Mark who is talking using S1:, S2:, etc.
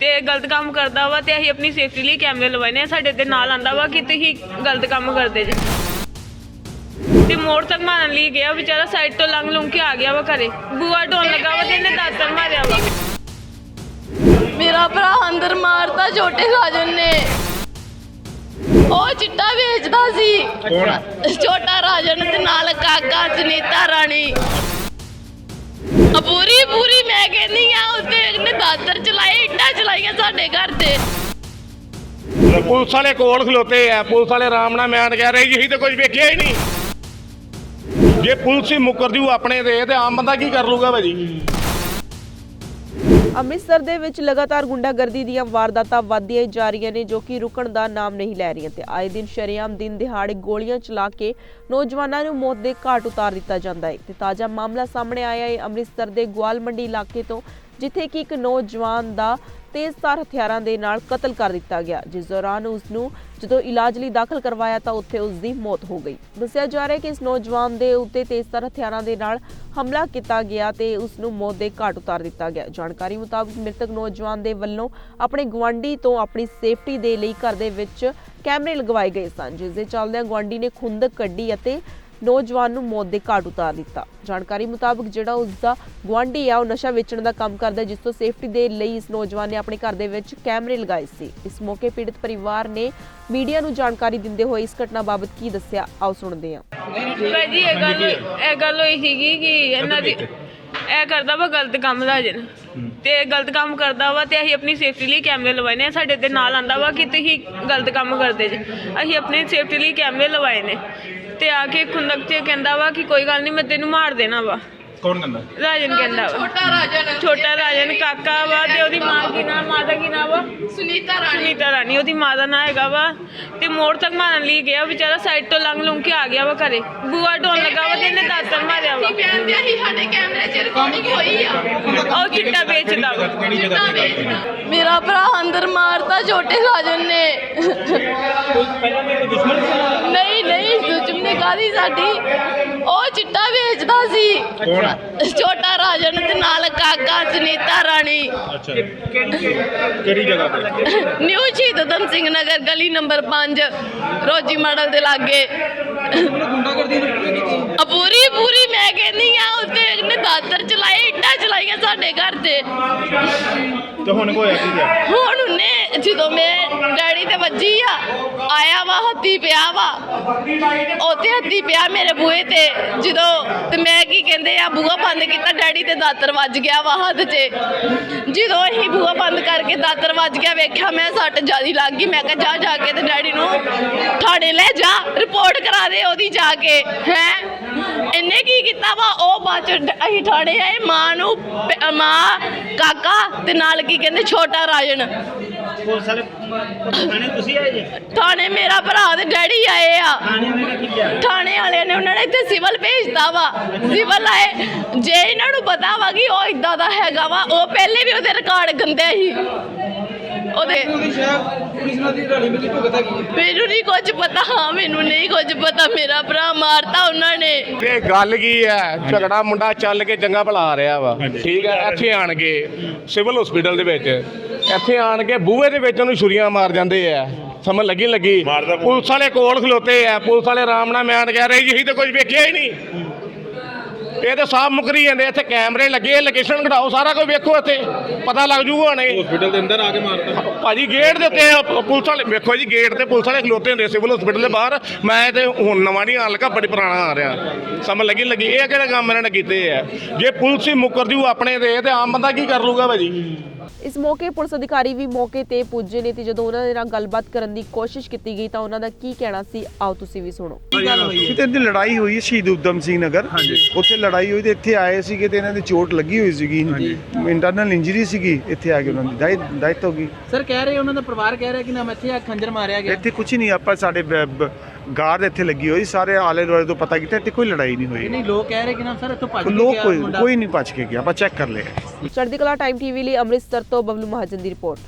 S1: ਤੇ ਗਲਤ ਕੰਮ ਕਰਦਾ ਵਾ ਤੇ ਅਸੀਂ ਆਪਣੀ ਸੇਫਟੀ ਲਈ ਕੈਮਰੇ ਲਵਾਏ ਨੇ ਸਾਡੇ ਤੇ ਨਾਲ ਆਂਦਾ ਵਾ ਕਿ ਤੁਸੀਂ ਗਲਤ ਕੰਮ ਕਰਦੇ ਜੇ। ਤੇ ਮੋੜ ਤੱਕ ਮਾਰਨ ਲਈ ਗਿਆ ਵਿਚਾਰਾ ਸਾਈਡ ਤੋਂ ਲੰਘ ਲੰਘ ਕੇ ਆ ਗਿਆ ਵਾ ਘਰੇ। ਬੂਆ ਢੋਣ ਲੱਗਾ ਵਾ ਤੇ ਇਹਨੇ ਦਾਤਰ ਮਾਰਿਆ ਵਾ।
S2: ਮੇਰਾ ਭਰਾ ਅੰਦਰ ਮਾਰਤਾ ਛੋਟੇ ਰਾਜਨ ਨੇ। ਉਹ ਚਿੱਟਾ ਵੇਚਦਾ ਸੀ।
S3: ਕੌਣ
S2: ਛੋਟਾ ਰਾਜਨ ਤੇ ਨਾਲ ਕਾਕਾ ਸੁਨੀਤਾ ਰਾਣੀ। ਆ ਪੂਰੀ ਪੂਰੀ ਮੈਂ ਕਹਿੰਦੀ ਦਾਤਰ ਚਲਾਏ ਇੱਟਾਂ ਚਲਾਈਆਂ ਸਾਡੇ ਘਰ ਤੇ।
S3: ਪੁਲਿਸ ਵਾਲੇ ਕੋਲ ਖਲੋਤੇ ਆ ਪੁਲਿਸ ਵਾਲੇ ਆਰਾਮ ਨਾਲ ਮਿਆਨ ਕਹਿ ਰਹੇ ਜੀ ਤਾਂ ਕੁਝ ਵੇਖਿਆ ਹੀ ਨਹੀਂ। ਜੇ ਪੁਲਿਸ ਹੀ ਮੁੱਕਰ ਜੂ ਆਪਣੇ ਦੇ ਤੇ ਆਮ ਬੰਦਾ ਕੀ ਕਰ ਲੂਗਾ ਭਾਜੀ?
S4: ਅੰਮ੍ਰਿਤਸਰ ਦੇ ਵਿੱਚ ਲਗਾਤਾਰ ਗੁੰਡਾਗਰਦੀ ਦੀਆਂ ਵਾਰਦਾਤਾਂ ਵਧਦੀਆਂ ਹੀ ਜਾ ਰਹੀਆਂ ਨੇ ਜੋ ਕਿ ਰੁਕਣ ਦਾ ਨਾਮ ਨਹੀਂ ਲੈ ਰਹੀਆਂ ਤੇ ਆਏ ਦਿਨ ਸ਼ਰੇਆਮ ਦਿਨ ਦਿਹਾੜੇ ਗੋਲੀਆਂ ਚਲਾ ਕੇ ਨੌਜਵਾਨਾਂ ਨੂੰ ਮੌਤ ਦੇ ਘਾਟ ਉਤਾਰ ਦਿੱਤਾ ਜਾਂਦਾ ਹੈ। ਤੇ ਤਾਜ਼ਾ ਮਾਮਲਾ ਸਾਹਮਣੇ ਆਇਆ ਹੈ ਅੰਮ੍ਰਿਤਸਰ ਦੇ ਗਵਾਲ ਮੰਡੀ ਇਲਾਕੇ ਤੋਂ ਜਿੱਥੇ ਕਿ ਇੱਕ ਨੌਜਵਾਨ ਦਾ ਤੇਜ਼ਧਾਰ ਹਥਿਆਰਾਂ ਦੇ ਨਾਲ ਕਤਲ ਕਰ ਦਿੱਤਾ ਗਿਆ। ਜਿਸ ਦੌਰਾਨ ਉਸ ਨੂੰ ਜਦੋਂ ਇਲਾਜ ਲਈ ਦਾਖਲ ਕਰਵਾਇਆ ਤਾਂ ਉੱਥੇ ਉਸ ਦੀ ਮੌਤ ਹੋ ਗਈ। ਦੱਸਿਆ ਜਾ ਰਿਹਾ ਹੈ ਕਿ ਇਸ ਨੌਜਵਾਨ ਦੇ ਉੱਤੇ ਤੇਜ਼ਧਾਰ ਹਥਿਆਰਾਂ ਦੇ ਨਾਲ ਹਮਲਾ ਕੀਤਾ ਗਿਆ ਤੇ ਉਸ ਨੂੰ ਮੌਤ ਦੇ ਘਾਟ ਉਤਾਰ ਦਿੱਤਾ ਗਿਆ। ਜਾਣਕਾਰੀ ਮੁਤਾਬਕ ਮ੍ਰਿਤਕ ਨੌਜਵਾਨ ਦੇ ਵੱਲੋਂ ਆਪਣੇ ਗਵਾਂਢੀ ਤੋਂ ਆਪਣੀ ਸੇਫਟੀ ਦੇ ਲਈ ਘਰ ਦੇ ਵਿੱਚ ਕੈਮਰੇ ਲਗਵਾਏ ਗਏ ਸਨ, ਜਿਸ ਦੇ ਚੱਲਦਿਆਂ ਗਵਾਂਢੀ ਨੇ ਖੁੰਦਕ ਕੱਢੀ ਅਤੇ ਨੌਜਵਾਨ ਨੂੰ ਮੌਤ ਦੇ ਘਾਟ ਉਤਾਰ ਦਿੱਤਾ। ਜਾਣਕਾਰੀ ਮੁਤਾਬਕ ਜਿਹੜਾ ਉਸ ਦਾ ਗੁਆਂਢੀ ਆ ਉਹ ਨਸ਼ਾ ਵੇਚਣ ਦਾ ਕੰਮ ਕਰਦਾ ਹੈ, ਜਿਸ ਤੋਂ ਸੇਫਟੀ ਦੇ ਲਈ ਇਸ ਨੌਜਵਾਨ ਨੇ ਆਪਣੇ ਘਰ ਦੇ ਵਿੱਚ ਕੈਮਰੇ ਲਗਾਏ ਸੀ। ਇਸ ਮੌਕੇ ਪੀੜਤ ਪਰਿਵਾਰ ਨੇ ਮੀਡੀਆ ਨੂੰ ਜਾਣਕਾਰੀ ਦਿੰਦੇ ਹੋਏ ਇਸ ਘਟਨਾ ਬਾਬਤ ਕੀ ਦੱਸਿਆ ਆਓ ਸੁਣਦੇ ਹਾਂ।
S1: ਭਾਜੀ ਇਹ ਗੱਲ ਇਹ ਗੱਲ ਹੋਈ ਸੀਗੀ ਕਿ ਇਹਨਾਂ ਦੀ ਇਹ ਕਰਦਾ ਵਾ ਗਲਤ ਕੰਮ ਰਾਜਨ ਤੇ ਇਹ ਗਲਤ ਕੰਮ ਕਰਦਾ ਵਾ ਤੇ ਅਸੀਂ ਆਪਣੀ ਸੇਫਟੀ ਲਈ ਕੈਮਰੇ ਲਵਾਏ ਨੇ। ਸਾਡੇ ਤੇ ਨਾਲ ਆਂਦਾ ਵਾ ਕਿ ਤੁਸੀਂ ਗਲਤ ਕੰਮ ਕਰਦੇ ਜੇ। ਅਸੀਂ ਆਪਣੀ ਸੇਫਟੀ ਲਈ ਕੈਮਰੇ ਲਵਾਏ ਨੇ। ਤੇ ਆ ਕੇ ਖੁੰਦਕ ਤੇ ਕਹਿੰਦਾ ਵਾ ਕਿ ਕੋਈ ਗੱਲ ਨਹੀਂ ਮੈਂ ਤੈਨੂੰ ਮਾਰ ਦੇਣਾ ਵਾ।
S5: ਕੌਣ ਕਹਿੰਦਾ?
S1: ਰਾਜਨ ਕਹਿੰਦਾ ਵਾ।
S2: ਛੋਟਾ ਰਾਜਨ
S1: ਛੋਟਾ ਰਾਜਨ ਕਾਕਾ ਵਾ ਤੇ ਉਹਦੀ ਮਾਂ ਕੀ ਨਾਮ ਮਾਤਾ ਕੀ ਨਾਮ ਵਾ?
S2: ਸੁਨੀਤਾ ਰਾਣੀ।
S1: ਸੁਨੀਤਾ ਰਾਣੀ ਉਹਦੀ ਮਾਂ ਦਾ ਨਾਂ ਹੈਗਾ ਵਾ। ਤੇ ਮੋੜ ਤੱਕ ਮਾਰਨ ਲਈ ਗਿਆ ਵਿਚਾਰਾ ਸਾਈਡ ਤੋਂ ਲੰਘ ਲੰਘ ਕੇ ਆ ਗਿਆ ਵਾ ਘਰੇ। ਬੂਆ ਢੋਣ ਲੱਗਾ ਵਾ ਤੇ ਇਹਨੇ ਦਾਤਰ ਮਾਰਿਆ ਵਾ।
S2: ਕਹਿੰਦੇ ਅਸੀਂ ਸਾਡੇ ਕੈਮਰੇ 'ਚ ਰਿਕਾਰਡਿੰਗ ਹੋਈ ਆ।
S1: ਉਹ ਚਿੱਟਾ ਵੇਚਦਾ ਵਾ।
S5: ਕਿਹੜੀ ਜਗ੍ਹਾ ਤੇ ਗੱਲ ਕਰੀ
S2: ਮੇਰਾ ਭਰਾ ਅੰਦਰ ਮਾਰਤਾ ਛੋਟੇ ਰਾਜਨ ਨੇ।
S5: ਪਹਿਲਾਂ ਮੇਰੇ ਦੁਸ਼ਮਣ ਸੀ?
S2: ਨਹੀਂ ਨਹੀਂ ਕਾਦੀ ਸਾਡੀ। ਉਹ ਚਿੱਟਾ ਵੇਚਦਾ ਸੀ। ਛੋਟਾ ਰਾਜਨ ਤੇ ਨਾਲ ਕਾਕਾ ਸੁਨੀਤਾ ਰਾਣੀ।
S5: ਅੱਛਾ। ਕਿਹੜੀ ਜਗ੍ਹਾ ਤੇ?
S2: ਨਿਊ ਸ਼ਹੀਦ ਊਧਮ ਸਿੰਘ ਨਗਰ ਗਲੀ ਨੰਬਰ 5 ਰੋਜੀ ਮਾਡਲ ਦੇ ਲਾਗੇ। ਮੈਂ ਕਹਿੰਦੀ ਆ ਉੱਤੇ ਇਹਨੇ ਦਾਤਰ ਚਲਾਏ ਇੱਟਾਂ ਚਲਾਈਆਂ ਸਾਡੇ ਘਰ ਤੇ।
S5: ਤੇ ਹੁਣ ਹੋਇਆ ਕੀ ਗਿਆ
S2: ਹੁਣ ਉਹਨੇ ਜਦੋਂ ਮੈਂ ਡੈਡੀ ਤੇ ਵੱਜੀ ਆ ਆਇਆ ਵਾ ਹੱਥੀ ਪਿਆ ਵਾ। ਉੱਥੇ ਹੱਥੀ ਪਿਆ ਮੇਰੇ ਬੂਹੇ ਤੇ। ਜਦੋਂ ਤੇ ਮੈਂ ਕੀ ਕਹਿੰਦੇ ਆ ਬੂਹਾ ਬੰਦ ਕੀਤਾ ਡੈਡੀ ਤੇ ਦਾਤਰ ਵੱਜ ਗਿਆ ਵਾ ਹੱਥ 'ਚ ਜਦੋਂ ਅਸੀਂ ਬੂਹਾ ਬੰਦ ਕਰਕੇ ਦਾਤਰ ਵੱਜ ਗਿਆ ਵੇਖਿਆ ਮੈਂ ਸੱਟ ਜਿਆਦੀ ਲੱਗ ਗਈ। ਮੈਂ ਕਿਹਾ ਜਾ ਜਾ ਕੇ ਤੇ ਡੈਡੀ ਨੂੰ ਥਾਣੇ ਲੈ ਜਾ ਰਿਪੋਰਟ ਕਰਾ ਦੇ ਉਹਦੀ ਜਾ ਕੇ। ਹੈ? ਇਹਨੇ ਕੀ ਕੀਤਾ ਵਾ? ਉਹ ਬਾਅਦ ਚ ਅਸੀਂ ਥਾਣੇ ਆਏ ਮਾਂ ਨੂੰ ਪ- ਮਾਂ ਕਾਕਾ ਤੇ ਨਾਲ ਕੀ ਕਹਿੰਦੇ ਛੋਟਾ ਰਾਜਨ।
S6: ਪੁਲਿਸ ਵਾਲੇ ਥਾਣੇ ਤੁਸੀਂ ਆਏ ਜੀ?
S2: ਥਾਣੇ ਮੇਰਾ ਭਰਾ ਤੇ ਡੈਡੀ ਆਏ ਆ।
S6: ਥਾਣੇ ਵਾਲੇ ਕੀ ਕਿਹਾ?
S2: ਥਾਣੇ ਵਾਲਿਆਂ ਨੇ ਉਹਨਾਂ ਨੇ ਇੱਥੇ ਸਿਵਲ ਭੇਜਤਾ ਵਾ। ਸਿਵਲ ਆਏ। ਜੇ ਇਹਨਾਂ ਨੂੰ ਪਤਾ ਵਾ ਕਿ ਉਹ ਇਦਾਂ ਦਾ ਹੈਗਾ ਵਾ ਉਹ ਪਹਿਲੇ ਵੀ ਉਹਦੇ ਰਿਕਾਰਡ ਗੰਦੇ ਸੀ। ਉਹਦੇ ਮੈਨੂੰ ਨਹੀਂ ਕੁਝ ਪਤਾ ਹਾਂ ਮੈਨੂੰ ਨਹੀਂ ਕੁਝ ਪਤਾ ਮੇਰਾ ਭਰਾ ਮਾਰਤਾ ਉਹਨਾਂ ਨੇ।
S3: ਇਹ ਗੱਲ ਕੀ ਹੈ? ਝਗੜਾ ਮੁੰਡਾ ਚੱਲ ਕੇ ਚੰਗਾ ਭਲਾ ਆ ਰਿਹਾ ਵਾ। ਠੀਕ ਹੈ ਇੱਥੇ ਆਣ ਕੇ ਸਿਵਲ ਹਸਪੀਟਲ ਦੇ ਵਿੱਚ ਇੱਥੇ ਆਣ ਕੇ ਬੂਹੇ ਦੇ ਵਿੱਚ ਉਹਨੂੰ ਛੁਰੀਆਂ ਮਾਰ ਜਾਂਦੇ ਆ। ਸਮਝ ਲੱਗੀ ਲੱਗੀ? ਪੁਲਿਸ ਵਾਲੇ ਕੋਲ ਖਲੋਤੇ ਆ ਪੁਲਿਸ ਵਾਲੇ ਆਰਾਮ ਨਾਲ ਮਿਆਨ ਕਹਿ ਰਹੇ ਜੀ ਅਸੀਂ ਤਾਂ ਕੁਝ ਵੇਖਿਆ ਹੀ ਨਹੀਂ। ਇਹ ਤਾਂ ਸਾਫ਼ ਮੁਕਰੀ ਜਾਂਦੇ ਇੱਥੇ ਕੈਮਰੇ ਲੱਗੇ ਲੋਕੇਸ਼ਨ ਕਢਾਓ ਸਾਰਾ ਕੁਝ ਵੇਖੋ ਇੱਥੇ। ਪਤਾ ਲੱਗ ਜੂਗਾ ਹਣੇ।
S5: ਹਸਪੀਟਲ ਦੇ ਅੰਦਰ ਆ ਕੇ ਮਾਰਤਾ।
S3: ਭਾਜੀ ਗੇਟ ਦੇ ਉੱਤੇ ਪੁਲਿਸ ਵਾਲੇ ਵੇਖੋ ਜੀ ਗੇਟ ਤੇ ਪੁਲਿਸ ਵਾਲੇ ਖਲੋਤੇ ਹੁੰਦੇ ਸਿਵਲ ਹਸਪੀਟਲ ਦੇ ਬਾਹਰ। ਮੈਂ ਤੇ ਹੁਣ ਨਵਾਂ ਨਹੀਂ ਆਣ ਲੱਗਾ ਬੜੀ ਪੁਰਾਣਾ ਆ ਰਿਹਾ। ਸਮਝ ਲੱਗੀ ਲੱਗੀ। ਇਹ ਕਿਹੜੇ ਕੰਮ ਇਹਨਾਂ ਨੇ ਕੀਤੇ ਆ? ਜੇ ਪੁਲਿਸ ਹੀ ਮੁੱਕਰ ਜੂ ਆਪਣੇ ਦੇ ਤੇ ਆਮ ਬੰਦਾ ਕੀ ਕਰ ਲੂਗਾ ਭਾਜੀ?
S4: ਇਸ ਮੌਕੇ ਪੁਲਿਸ ਅਧਿਕਾਰੀ ਵੀ ਮੌਕੇ ਤੇ ਪੁੱਜੇ ਨੇ ਤੇ ਜਦੋਂ ਉਹਨਾਂ ਦੇ ਨਾਲ ਗੱਲਬਾਤ ਕਰਨ ਦੀ ਕੋਸ਼ਿਸ਼ ਕੀਤੀ ਗਈ ਤਾਂ ਉਹਨਾਂ ਦਾ ਕੀ ਕਹਿਣਾ ਸੀ? ਆਓ ਤੁਸੀਂ ਵੀ ਸੁਣੋ।
S7: ਕਿਤੇ ਦੀ ਲੜਾਈ ਹੋਈ ਹੈ ਸ਼ਹੀਦ ਉਦਮ ਸਿੰਘ ਨਗਰ। ਉੱਥੇ ਲੜਾਈ ਹੋਈ ਤੇ ਇੱਥੇ ਆਏ ਸੀਗੇ ਤੇ ਇਹਨਾਂ ਦੀ ਚੋਟ ਲੱਗੀ ਹੋਈ ਸੀਗੀ। ਇੰਟਰਨਲ ਇੰਜਰੀ ਸੀਗੀ। ਇੱਥੇ ਆ ਕੇ ਉਹਨਾਂ ਦੀ ਡੈਥ ਹੋ ਗਈ।
S6: ਸਰ ਕਹਿ ਰਹੇ ਉਹਨਾਂ ਦਾ ਪਰਿਵਾਰ ਕਹਿ ਰਿਹਾ ਕਿ ਨਾ ਇੱਥੇ ਆ ਖੰਜਰ ਮਾਰਿਆ ਗਿਆ।
S7: ਇੱਥੇ ਕੁਝ ਨਹੀਂ ਆਪਾਂ ਸਾਡੇ ਗਾਰਡ ਇੱਥੇ ਲੱਗੀ ਹੋਈ ਸਾਰੇ ਆਲੇ ਦੁਆਲੇ ਤੋਂ ਪਤਾ ਕੀਤਾ ਇੱਥੇ ਕੋਈ ਲੜਾਈ ਨਹੀਂ ਹੋਈ।
S6: ਨਹੀਂ ਲੋਕ ਕਹਿ ਰਹੇ ਕਿ ਨਾ ਸਰ ਇੱਥੋਂ ਭੱਜ ਕੇ
S7: ਲੋਕ
S6: ਗਿਆ
S7: ਕੋਈ
S6: ਮੁੰਡਾ।
S7: ਕੋਈ ਨਹੀਂ ਭੱਜ ਕੇ ਗਿਆ ਆਪਾਂ ਚੈੱਕ ਕਰ ਲਿਆ।
S4: ਚੜ੍ਹਦੀ ਕਲਾ ਟਾਈਮ ਟੀਵੀ ਲਈ ਅੰਮ੍ਰਿਤਸਰ ਤੋਂ ਬਬਲੂ ਮਹਾਜਨ ਦੀ ਰਿਪੋਰਟ।